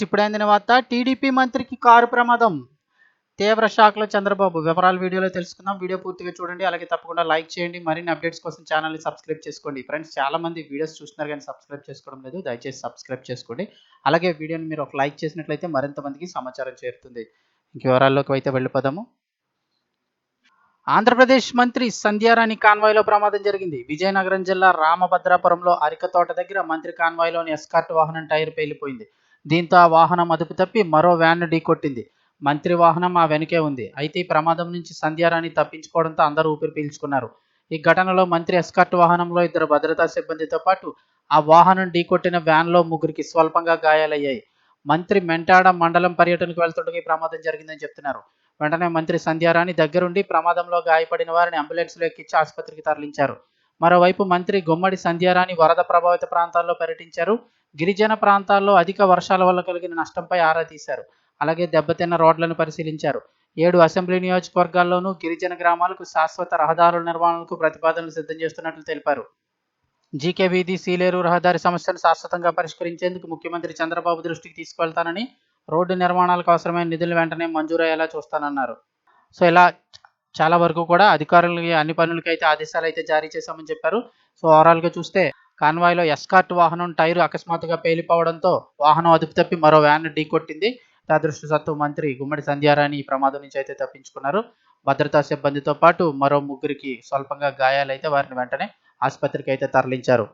ఇప్పుడు అందిన వార్త టీడీపీ మంత్రికి కారు ప్రమాదం. తీవ్ర షాక్లో చంద్రబాబు. వివరాలు వీడియోలో తెలుసుకుందాం. వీడియో పూర్తిగా చూడండి. అలాగే తప్పకుండా లైక్ చేయండి. మరిన్ని అప్డేట్స్ కోసం ఛానల్ని సబ్స్క్రైబ్ చేసుకోండి. ఫ్రెండ్స్ చాలా మంది వీడియోస్ చూస్తున్నారు కానీ సబ్స్క్రైబ్ చేసుకోవడం లేదు. దయచేసి సబ్స్క్రైబ్ చేసుకోండి. అలాగే వీడియోని మీరు ఒక లైక్ చేసినట్లయితే మరింత మందికి సమాచారం చేరుతుంది. ఇంక వివరాల్లోకి అయితే వెళ్ళిపోదాము. ఆంధ్రప్రదేశ్ మంత్రి సంధ్యారాణి కాన్వాయ్లో ప్రమాదం జరిగింది. విజయనగరం జిల్లా రామభద్రాపురంలో అరికతోట దగ్గర మంత్రి కాన్వాయ్లోని ఎస్కార్ట్ వాహనం టైర్ పేలిపోయింది. దీంతో ఆ వాహనం అదుపు తప్పి మరో వ్యాన్ను ఢీకొట్టింది. మంత్రి వాహనం ఆ వెనుకే ఉంది. అయితే ఈ ప్రమాదం నుంచి సంధ్యారాణి తప్పించుకోవడంతో అందరూ ఊపిరి పీల్చుకున్నారు. ఈ ఘటనలో మంత్రి ఎస్కార్ట్ వాహనంలో ఇద్దరు భద్రతా సిబ్బందితో పాటు ఆ వాహనం ఢీకొట్టిన వ్యాన్లో ముగ్గురికి స్వల్పంగా గాయాలయ్యాయి. మంత్రి మెంటాడ మండలం పర్యటనకు వెళ్తుండగా ఈ ప్రమాదం జరిగిందని చెప్తున్నారు. వెంటనే మంత్రి సంధ్యారాణి దగ్గరుండి ప్రమాదంలో గాయపడిన వారిని అంబులెన్స్లో ఎక్కించి ఆసుపత్రికి తరలించారు. మరోవైపు మంత్రి గుమ్మడి సంధ్యారాణి వరద ప్రభావిత ప్రాంతాల్లో పర్యటించారు. గిరిజన ప్రాంతాల్లో అధిక వర్షాల వల్ల కలిగిన నష్టంపై ఆరా తీశారు. అలాగే దెబ్బతిన్న రోడ్లను పరిశీలించారు. ఏడు అసెంబ్లీ నియోజకవర్గాల్లోనూ గిరిజన గ్రామాలకు శాశ్వత రహదారుల నిర్మాణాలకు ప్రతిపాదనలు సిద్ధం చేస్తున్నట్లు తెలిపారు. జీకే వీధి సీలేరు రహదారి సమస్యను శాశ్వతంగా పరిష్కరించేందుకు ముఖ్యమంత్రి చంద్రబాబు దృష్టికి తీసుకెళ్తానని రోడ్డు నిర్మాణాలకు అవసరమైన నిధులు వెంటనే మంజూరయ్యేలా చూస్తానన్నారు. సో ఇలా చాలా వరకు కూడా అధికారులకి అన్ని పనులకి అయితే ఆదేశాలు అయితే జారీ చేశామని చెప్పారు. సో ఓవరాల్గా చూస్తే కాన్వాయ్లో ఎస్కార్ట్ వాహనం టైరు అకస్మాత్తుగా పేలిపోవడంతో వాహనం అదుపు తప్పి మరో వ్యాన్ ఢీకొట్టింది. సత్తు మంత్రి గుమ్మడి సంధ్యారాణి ఈ ప్రమాదం నుంచి అయితే తప్పించుకున్నారు. భద్రతా సిబ్బందితో పాటు మరో ముగ్గురికి స్వల్పంగా గాయాలైతే వారిని వెంటనే ఆసుపత్రికి అయితే తరలించారు.